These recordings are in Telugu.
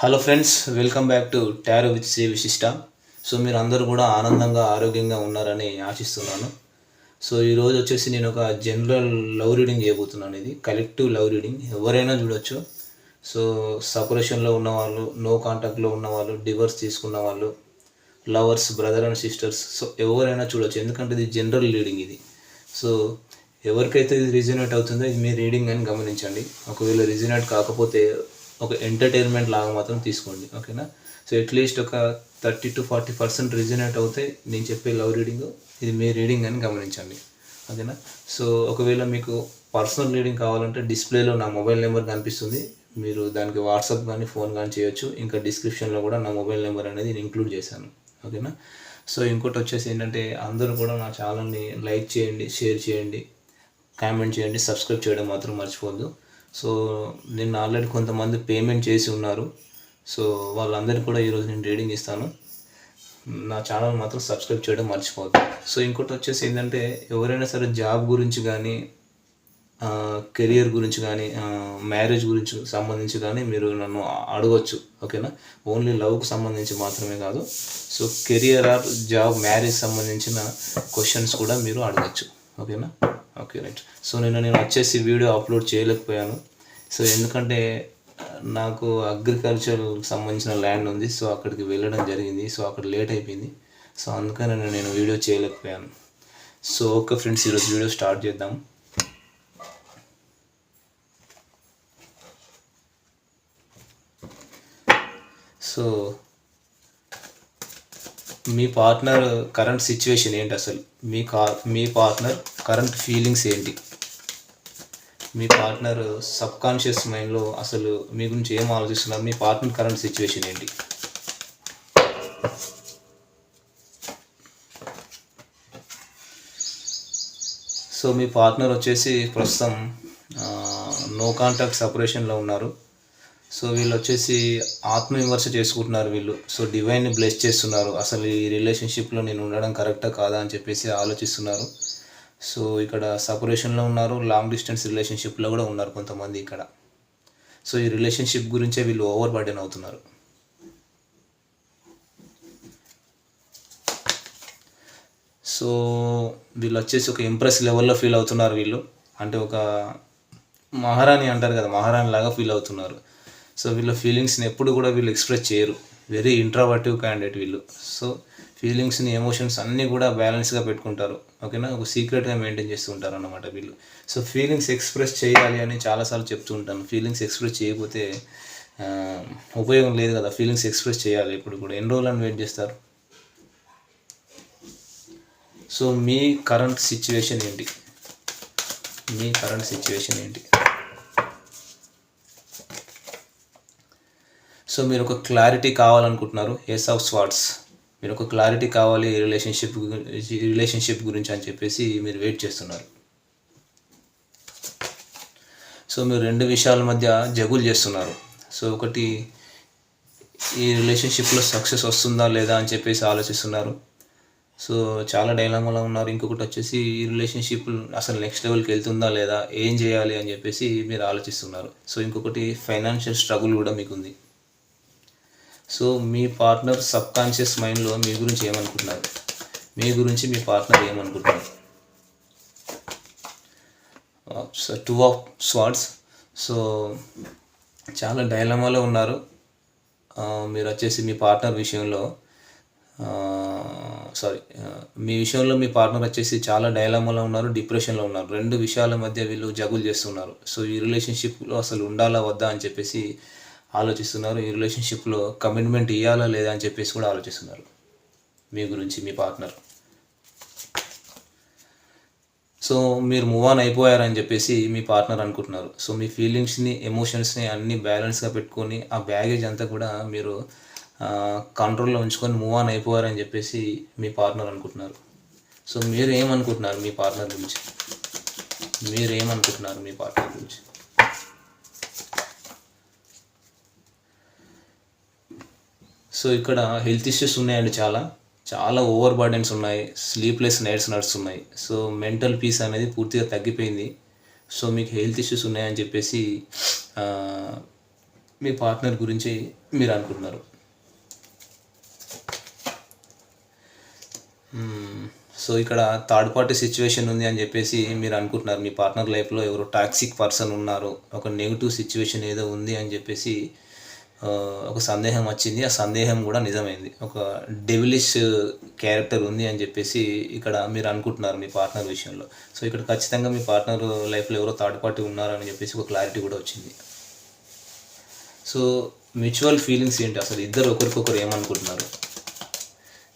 Hello friends welcome back to tarot with Shri Vishishta so మీరు అందరూ కూడా ఆనందంగా ఆరోగ్యంగా ఉన్నారని ఆశిస్తున్నాను. సో ఈరోజు వచ్చేసి నేను ఒక జనరల్ లవ్ రీడింగ్ చేయబోతున్నాను ఇది కలెక్టివ్ లవ్ రీడింగ్ ఎవరైనా చూడొచ్చు. సో సపరేషన్లో ఉన్నవాళ్ళు నో కాంటాక్ట్లో ఉన్నవాళ్ళు డివర్స్ తీసుకున్న వాళ్ళు lovers brother and sisters so ఎవరైనా చూడొచ్చు. ఎందుకంటే ఇది జనరల్ రీడింగ్ ఇది. సో ఎవరికైతే ఇది రిజనేట్ అవుతుందో ఇది మీ రీడింగ్ అని గమనించండి. ఒకవేళ రిజనేట్ కాకపోతే ఒక ఎంటర్టైన్మెంట్ లాగా మాత్రం తీసుకోండి ఓకేనా? సో అట్లీస్ట్ ఒక thirty to forty percent resonate అవుతే నేను చెప్పే లవ్ రీడింగ్ ఇది మీ రీడింగ్ అని గమనించండి ఓకేనా? సో ఒకవేళ మీకు పర్సనల్ రీడింగ్ కావాలంటే డిస్ప్లేలో నా మొబైల్ నెంబర్ కనిపిస్తుంది మీరు దానికి వాట్సాప్ కానీ ఫోన్ కానీ చేయొచ్చు ఇంకా డిస్క్రిప్షన్లో కూడా నా మొబైల్ నెంబర్ అనేది నేను ఇంక్లూడ్ చేశాను ఓకేనా? సో ఇంకోటి వచ్చేసి ఏంటంటే అందరూ కూడా నా ఛానల్ని లైక్ చేయండి షేర్ చేయండి కామెంట్ చేయండి సబ్స్క్రైబ్ చేయడం మాత్రం మర్చిపోద్దు సో నేను ఆల్రెడీ కొంతమంది పేమెంట్ చేసి ఉన్నారు. సో వాళ్ళందరికీ కూడా ఈరోజు నేను రీడింగ్ ఇస్తాను. నా ఛానల్ మాత్రం సబ్స్క్రైబ్ చేయడం మర్చిపోవద్దు. సో ఇంకోటి వచ్చేసి ఏంటంటే ఎవరైనా సరే జాబ్ గురించి కానీ కెరియర్ గురించి కానీ మ్యారేజ్ గురించి సంబంధించి కానీ మీరు నన్ను అడగొచ్చు. ఓకేనా? ఓన్లీ లవ్కి సంబంధించి మాత్రమే కాదు. So career or job marriage సంబంధించిన క్వశ్చన్స్ కూడా మీరు అడగచ్చు. ఓకేనా? Okay right. సో నేను నేను వచ్చేసి వీడియో అప్లోడ్ చేయలేకపోయాను. సో ఎందుకంటే నాకు అగ్రికల్చర్ సంబంధించిన ల్యాండ్ ఉంది. సో అక్కడికి వెళ్ళడం జరిగింది. సో అక్కడ లేట్ అయిపోయింది. సో అందుకని నేను వీడియో చేయలేకపోయాను. సో ఓకే ఫ్రెండ్స్ ఈరోజు వీడియో స్టార్ట్ చేద్దాం. సో మీ పార్ట్నర్ కరెంట్ సిచ్యువేషన్ ఏంటి అసలు? మీ కా మీ పార్ట్నర్ కరెంట్ ఫీలింగ్స్ ఏంటి? మీ పార్ట్నర్ సబ్ కాన్షియస్ మైండ్లో అసలు మీ గురించి ఏం ఆలోచిస్తున్నారు? మీ పార్ట్నర్ కరెంట్ సిచ్యువేషన్ ఏంటి? సో మీ పార్ట్నర్ వచ్చేసి ప్రస్తుతం నో కాంటాక్ట్ సపరేషన్లో ఉన్నారు. సో వీళ్ళు వచ్చేసి ఆత్మవిమర్శ చేసుకుంటున్నారు వీళ్ళు. సో డివైన్ని బ్లెస్ చేస్తున్నారు. అసలు ఈ రిలేషన్షిప్లో నేను ఉండడం కరెక్టా కాదా అని చెప్పేసి ఆలోచిస్తున్నారు. సో ఇక్కడ సపరేషన్లో ఉన్నారు. లాంగ్ డిస్టెన్స్ రిలేషన్షిప్లో కూడా ఉన్నారు కొంతమంది ఇక్కడ. సో ఈ రిలేషన్షిప్ గురించే వీళ్ళు ఓవర్ బర్డెన్ అవుతున్నారు. సో వీళ్ళు వచ్చేసి ఒక ఇంప్రెస్ లెవెల్లో ఫీల్ అవుతున్నారు వీళ్ళు. అంటే ఒక మహారాణి అంటారు కదా మహారాణి లాగా ఫీల్ అవుతున్నారు. సో వీళ్ళ ఫీలింగ్స్ని ఎప్పుడు కూడా వీళ్ళు ఎక్స్ప్రెస్ చేయరు. వెరీ ఇంట్రావర్టివ్ క్యాండిడేట్ వీళ్ళు. సో ఫీలింగ్స్ని ఎమోషన్స్ అన్నీ కూడా బ్యాలెన్స్గా పెట్టుకుంటారు. ఓకేనా ఒక సీక్రెట్గా మెయింటైన్ చేస్తూ ఉంటారు అన్నమాట వీళ్ళు. సో ఫీలింగ్స్ ఎక్స్ప్రెస్ చేయాలి అని చాలాసార్లు చెప్తూ ఉంటాను. ఫీలింగ్స్ ఎక్స్ప్రెస్ చేయకపోతే ఉపయోగం లేదు కదా. ఫీలింగ్స్ ఎక్స్ప్రెస్ చేయాలి ఇప్పుడు కూడా. ఎన్ని రోజులని వెయిట్ చేస్తారు? సో మీ కరెంట్ సిచ్యువేషన్ ఏంటి? మీ కరెంట్ సిచ్యువేషన్ ఏంటి? సో మీరు ఒక క్లారిటీ కావాలనుకుంటున్నారు ఎస్ ఆఫ్ స్వాట్స్ మీరు ఒక క్లారిటీ కావాలి రిలేషన్షిప్ రిలేషన్షిప్ గురించి అని చెప్పేసి మీరు వెయిట్ చేస్తున్నారు. సో మీరు రెండు విషయాల మధ్య జగులు చేస్తున్నారు. సో ఒకటి ఈ రిలేషన్షిప్లో సక్సెస్ వస్తుందా లేదా అని చెప్పేసి ఆలోచిస్తున్నారు. సో చాలా డైలామాలో ఉన్నారు. ఇంకొకటి వచ్చేసి ఈ రిలేషన్షిప్ అసలు నెక్స్ట్ లెవెల్కి వెళ్తుందా లేదా ఏం చేయాలి అని చెప్పేసి మీరు ఆలోచిస్తున్నారు. సో ఇంకొకటి ఫైనాన్షియల్ స్ట్రగుల్ కూడా మీకు ఉంది సో మీ పార్ట్నర్ సబ్ కాన్షియస్ మైండ్లో మీ గురించి ఏమనుకుంటున్నారు? మీ గురించి మీ పార్ట్నర్ ఏమనుకుంటున్నారు? So two of swords so చాలా డైలమాలో ఉన్నారు. మీరు వచ్చేసి మీ పార్ట్నర్ విషయంలో సారీ మీ విషయంలో మీ పార్ట్నర్ వచ్చేసి చాలా డైలమాలో ఉన్నారు డిప్రెషన్లో ఉన్నారు. రెండు విషయాల మధ్య వీళ్ళు జగులు చేస్తున్నారు సో ఈ రిలేషన్షిప్లో అసలు ఉండాలా వద్దా అని చెప్పేసి ఆలోచిస్తున్నారు ఈ రిలేషన్షిప్లో కమిట్మెంట్ ఇవ్వాలా లేదా అని చెప్పేసి కూడా ఆలోచిస్తున్నారు. మీ గురించి మీ పార్ట్నర్ సో మీరు మూవ్ ఆన్ అయిపోయారని చెప్పేసి మీ పార్ట్నర్ అనుకుంటున్నారు. సో మీ ఫీలింగ్స్ని ఎమోషన్స్ని అన్ని బ్యాలెన్స్గా పెట్టుకొని ఆ బ్యాగేజ్ అంతా కూడా మీరు కంట్రోల్లో ఉంచుకొని మూవ్ ఆన్ అయిపోయారని చెప్పేసి మీ పార్ట్నర్ అనుకుంటున్నారు. సో మీరు ఏమనుకుంటున్నారు మీ పార్ట్నర్ గురించి? మీరు ఏమనుకుంటున్నారు మీ పార్ట్నర్ గురించి? సో ఇక్కడ హెల్త్ ఇష్యూస్ ఉన్నాయండి చాలా. చాలా ఓవర్ బర్డెన్స్ ఉన్నాయి. స్లీప్లెస్ నైట్స్ నడుస్తున్నాయి. సో మెంటల్ పీస్ అనేది పూర్తిగా తగ్గిపోయింది. సో మీకు హెల్త్ ఇష్యూస్ ఉన్నాయని చెప్పేసి మీ పార్ట్నర్ గురించి మీరు అనుకుంటున్నారు. సో ఇక్కడ థర్డ్ పార్టీ సిచ్యువేషన్ ఉంది అని చెప్పేసి మీరు అనుకుంటున్నారు. మీ పార్ట్నర్ లైఫ్లో ఎవరో టాక్సిక్ పర్సన్ ఉన్నారు. ఒక నెగిటివ్ సిచ్యువేషన్ ఏదో ఉంది అని చెప్పేసి ఒక సందేహం వచ్చింది. ఆ సందేహం కూడా నిజమైంది. ఒక డెవిలిష్ క్యారెక్టర్ ఉంది అని చెప్పేసి ఇక్కడ మీరు అనుకుంటున్నారు మీ పార్ట్నర్ విషయంలో. సో ఇక్కడ ఖచ్చితంగా మీ పార్ట్నర్ లైఫ్లో ఎవరో థర్డ్ పార్టీ ఉన్నారని చెప్పేసి ఒక క్లారిటీ కూడా వచ్చింది. సో మ్యూచువల్ ఫీలింగ్స్ ఏంటి? అసలు ఇద్దరు ఒకరికొకరు ఏమనుకుంటున్నారు?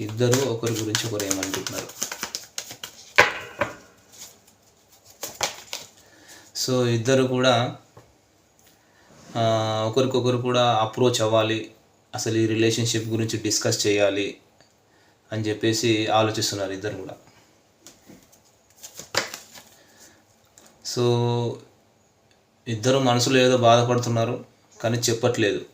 ఇద్దరు ఒకరి గురించి ఒకరు ఏమనుకుంటున్నారు? సో ఇద్దరు కూడా ఒకరికొకరు కూడా అప్రోచ్ అవ్వాలి. అసలు ఈ రిలేషన్షిప్ గురించి డిస్కస్ చేయాలి అని చెప్పేసి ఆలోచిస్తున్నారు ఇద్దరు కూడా. సో ఇద్దరు మనసులో ఏదో బాధపడుతున్నారు కానీ చెప్పట్లేదు.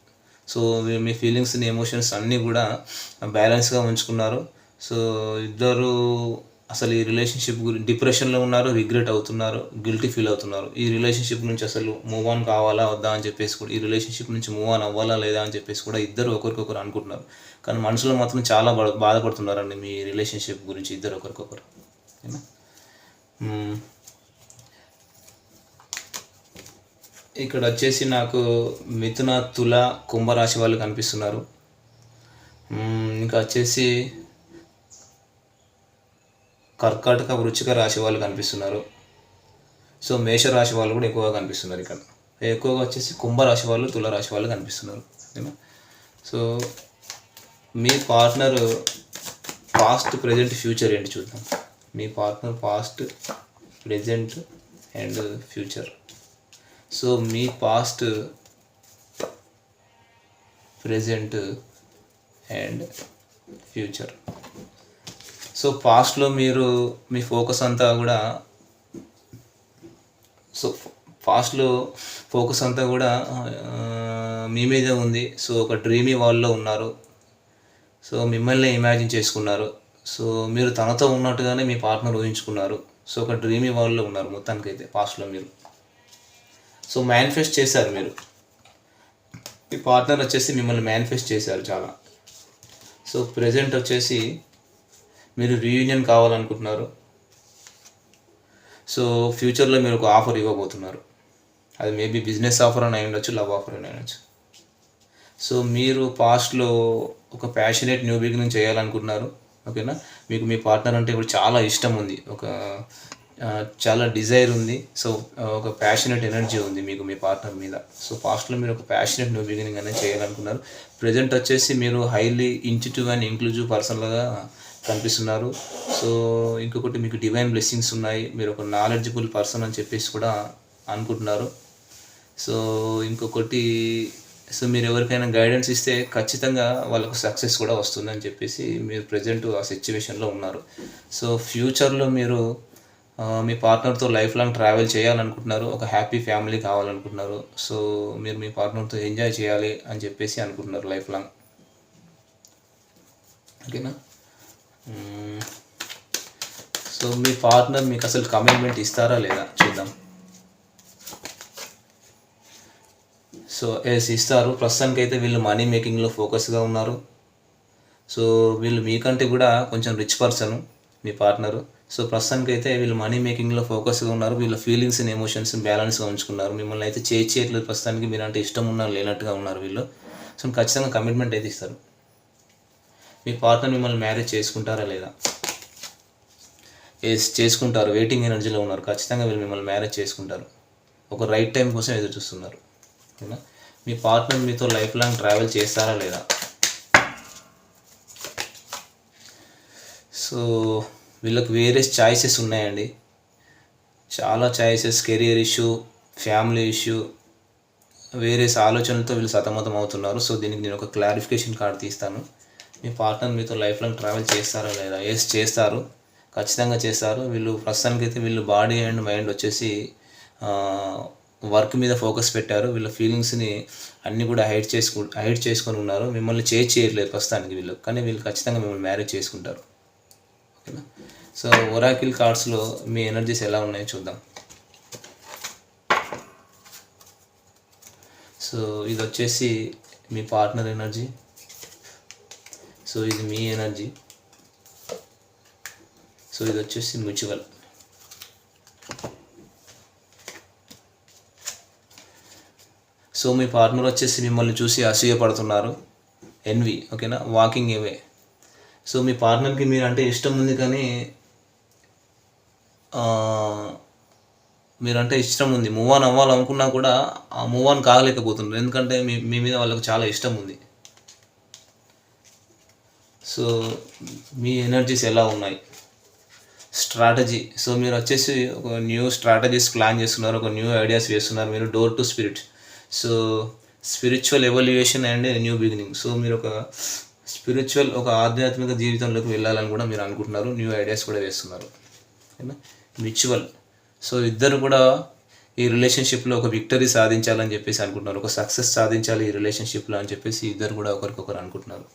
సో మీ- మీ ఫీలింగ్స్ని ఎమోషన్స్ అన్నీ కూడా బ్యాలెన్స్గా ఉంచుకున్నారు. సో ఇద్దరు అసలు ఈ రిలేషన్షిప్ గురించి డిప్రెషన్లో ఉన్నారు రిగ్రెట్ అవుతున్నారు గిల్టీ ఫీల్ అవుతున్నారు. ఈ రిలేషన్షిప్ నుంచి అసలు మూవ్ ఆన్ కావాలా వద్దా అని చెప్పేసి కూడా ఈ రిలేషన్షిప్ నుంచి మూవ్ ఆన్ అవ్వాలా లేదా అని చెప్పేసి కూడా ఇద్దరు ఒకరికొకరు అనుకుంటున్నారు. కానీ మనసులో మాత్రం చాలా బాధపడుతున్నారండి మీ రిలేషన్షిప్ గురించి ఇద్దరు ఒకరికొకరు. ఓకేనా ఇక్కడ వచ్చేసి నాకు మిథున తుల కుంభరాశి వాళ్ళు కనిపిస్తున్నారు. ఇంకా వచ్చేసి కర్కాటక వృచ్చిక రాశి వాళ్ళు కనిపిస్తున్నారు. సో మేష రాశి వాళ్ళు కూడా ఎక్కువగా కనిపిస్తున్నారు ఇక్కడ. ఎక్కువగా వచ్చేసి కుంభరాశి వాళ్ళు తుల రాశి వాళ్ళు కనిపిస్తున్నారు. ఓకేనా సో మీ పార్ట్నర్ పాస్ట్ ప్రజెంట్ ఫ్యూచర్ ఏంటి చూద్దాం. మీ partner past present and future. So me past present and future. So పాస్ట్లో మీరు మీ ఫోకస్ అంతా కూడా సో పాస్ట్లో ఫోకస్ అంతా కూడా uh, మీ మీదే ఉంది. సో ఒక డ్రీమీ వాళ్ళలో ఉన్నారు. సో మిమ్మల్ని ఇమాజిన్ చేసుకున్నారు. సో మీరు తనతో ఉన్నట్టుగానే మీ పార్ట్నర్ ఊహించుకున్నారు. సో ఒక డ్రీమీ వాళ్ళలో ఉన్నారు మొత్తానికైతే పాస్ట్లో మీరు. సో మేనిఫెస్ట్ చేశారు మీరు. మీ పార్ట్నర్ వచ్చేసి మిమ్మల్ని మేనిఫెస్ట్ చేశారు చాలా. సో ప్రజెంట్ వచ్చేసి మీరు రీయూనియన్ కావాలనుకుంటున్నారు. సో ఫ్యూచర్లో మీరు ఒక ఆఫర్ ఇవ్వబోతున్నారు. అది మేబీ బిజినెస్ ఆఫర్ అని అయి ఉండొచ్చు లవ్ ఆఫర్ అని ఉండొచ్చు సో మీరు పాస్ట్లో ఒక ప్యాషనేట్ న్యూ బిగినింగ్ చేయాలనుకుంటున్నారు ఓకేనా మీకు మీ పార్ట్నర్ అంటే ఇప్పుడు చాలా ఇష్టం ఉంది. ఒక చాలా డిజైర్ ఉంది. సో ఒక ప్యాషనేట్ ఎనర్జీ ఉంది మీకు మీ పార్ట్నర్ మీద. సో పాస్ట్లో మీరు ఒక ప్యాషనేట్ న్యూ బిగినింగ్ అనేది చేయాలనుకున్నారు ప్రజెంట్ వచ్చేసి మీరు హైలీ ఇంటిటివ్ అండ్ ఇంక్లూజివ్ పర్సన్లుగా కనిపిస్తున్నారు. సో ఇంకొకటి మీకు డివైన్ బ్లెస్సింగ్స్ ఉన్నాయి. మీరు ఒక నాలెడ్జబుల్ పర్సన్ అని చెప్పేసి కూడా అనుకుంటున్నారు. సో ఇంకొకటి సో మీరు ఎవరికైనా గైడెన్స్ ఇస్తే ఖచ్చితంగా వాళ్ళకు సక్సెస్ కూడా వస్తుందని చెప్పేసి మీరు ప్రజెంట్ ఆ సిచ్యువేషన్లో ఉన్నారు. సో ఫ్యూచర్లో మీరు మీ పార్ట్నర్తో లైఫ్ లాంగ్ ట్రావెల్ చేయాలనుకుంటున్నారు. ఒక హ్యాపీ ఫ్యామిలీ కావాలనుకుంటున్నారు. సో మీరు మీ పార్ట్నర్తో ఎంజాయ్ చేయాలి అని చెప్పేసి అనుకుంటున్నారు లైఫ్ లాంగ్ ఓకేనా సో మీ పార్ట్నర్ మీకు అసలు కమిట్మెంట్ ఇస్తారా లేదా? చూద్దాం. సో ఎస్ ఇస్తారు. ప్రస్తుతానికి అయితే వీళ్ళు మనీ మేకింగ్లో ఫోకస్గా ఉన్నారు. సో వీళ్ళు మీకంటే కూడా కొంచెం రిచ్ పర్సన్ మీ పార్ట్నరు సో ప్రస్తుతానికి అయితే వీళ్ళు మనీ మేకింగ్లో ఫోకస్గా ఉన్నారు. వీళ్ళ ఫీలింగ్స్ అండ్ ఎమోషన్స్ బ్యాలెన్స్గా ఉంచుకున్నారు. మిమ్మల్ని అయితే చేయట్లేదు ప్రస్తుతానికి మీరు అంటే ఇష్టం ఉన్నారు లేనట్టుగా ఉన్నారు వీళ్ళు. సో ఖచ్చితంగా కమిట్మెంట్ అయితే ఇస్తారు. మీ పార్ట్నర్ మిమ్మల్ని మ్యారేజ్ చేసుకుంటారా లేదా? ఎస్ చేసుకుంటారు. వెయిటింగ్ ఎనర్జీలో ఉన్నారు. ఖచ్చితంగా వీళ్ళు మిమ్మల్ని మ్యారేజ్ చేసుకుంటారు. ఒక రైట్ టైం కోసం ఎదురు చూస్తున్నారు. ఓకేనా? మీ పార్ట్నర్ మీతో లైఫ్ లాంగ్ ట్రావెల్ చేస్తారా లేదా? సో వీళ్ళకి వేరే చాయిసెస్ ఉన్నాయండి. చాలా choices career issue family issue వేరే ఆలోచనలతో వీళ్ళు సతమతం అవుతున్నారు సో దీనికి నేను ఒక క్లారిఫికేషన్ కార్డ్ తీస్తాను. మీ పార్ట్నర్ మీతో లైఫ్ లాంగ్ ట్రావెల్ చేస్తారా లేదా ఎస్ చేస్తారు. ఖచ్చితంగా చేస్తారు. వీళ్ళు ప్రస్తుతానికి అయితే వీళ్ళు బాడీ అండ్ మైండ్ వచ్చేసి వర్క్ మీద ఫోకస్ పెట్టారు. వీళ్ళ ఫీలింగ్స్ని అన్నీ కూడా హైడ్ చేసుకు హైడ్ చేసుకొని ఉన్నారు. మిమ్మల్ని చేజ్ చేయట్లేదు ప్రస్తుతానికి వీళ్ళు. కానీ వీళ్ళు ఖచ్చితంగా మిమ్మల్ని మ్యారేజ్ చేసుకుంటారు. ఓకేనా సో ఒరాకిల్ కార్డ్స్లో మీ ఎనర్జీస్ ఎలా ఉన్నాయో చూద్దాం. సో ఇది వచ్చేసి మీ పార్ట్నర్ ఎనర్జీ సో ఇది మీ ఎనర్జీ. సో ఇది వచ్చేసి మ్యూచువల్. సో మీ పార్ట్నర్ వచ్చేసి మిమ్మల్ని చూసి అసూయపడుతున్నారు. ఎన్వి ఓకేనా వాకింగ్ ఏవే సో మీ పార్ట్నర్కి మీరు అంటే ఇష్టం ఉంది కానీ మీరంటే ఇష్టం ఉంది. మూవ్ ఆన్ అవ్వాలనుకున్నా కూడా ఆ మూవ్ ఆన్ కాగలేకపోతున్నారు. ఎందుకంటే మీ మీ మీద వాళ్ళకి చాలా ఇష్టం ఉంది. సో మీ ఎనర్జీస్ ఎలా ఉన్నాయి? స్ట్రాటజీ సో మీరు వచ్చేసి ఒక న్యూ స్ట్రాటజీస్ ప్లాన్ చేస్తున్నారు ఒక న్యూ ఐడియాస్ వేస్తున్నారు మీరు door to spirit so spiritual evaluation and new beginning so మీరు ఒక స్పిరిచువల్ ఒక ఆధ్యాత్మిక జీవితంలోకి వెళ్ళాలని కూడా మీరు అనుకుంటున్నారు న్యూ ఐడియాస్ కూడా వేస్తున్నారు. ఓకేనా మ్యూచువల్ సో ఇద్దరు కూడా ఈ రిలేషన్షిప్లో ఒక విక్టరీ సాధించాలని చెప్పేసి అనుకుంటున్నారు ఒక సక్సెస్ సాధించాలి ఈ రిలేషన్షిప్లో అని చెప్పేసి ఇద్దరు కూడా ఒకరికొకరు అనుకుంటున్నారు.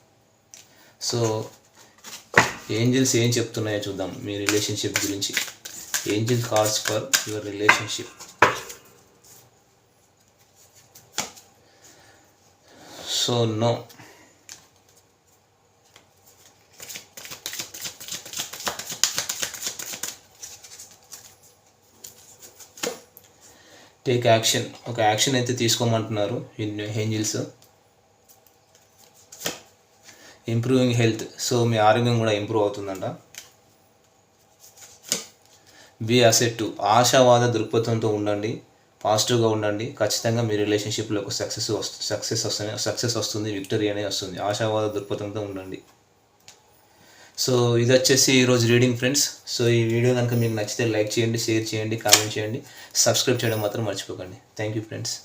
సో ఏంజిల్స్ ఏం చెప్తున్నాయో చూద్దాం మీ రిలేషన్షిప్ గురించి. Angel cards for your relationship. So no. Take action. ఒక యాక్షన్ అయితే తీసుకోమంటున్నారు ఏంజిల్స్. ఇంప్రూవింగ్ హెల్త్ సో మీ ఆరోగ్యం కూడా ఇంప్రూవ్ అవుతుందంట. బి అసెట్ ఆశావాద దృక్పథంతో ఉండండి. పాజిటివ్గా ఉండండి. ఖచ్చితంగా మీ రిలేషన్షిప్లో ఒక సక్సెస్ వస్తుంది సక్సెస్ వస్తుంది సక్సెస్ వస్తుంది విక్టరీ అనేది వస్తుంది. ఆశావాద దృక్పథంతో ఉండండి. సో ఇది వచ్చేసి ఈరోజు రీడింగ్ ఫ్రెండ్స్ సో ఈ వీడియో కనుక మీకు నచ్చితే లైక్ చేయండి షేర్ చేయండి కామెంట్ చేయండి. సబ్స్క్రైబ్ చేయడం మాత్రం మర్చిపోకండి. Thank you friends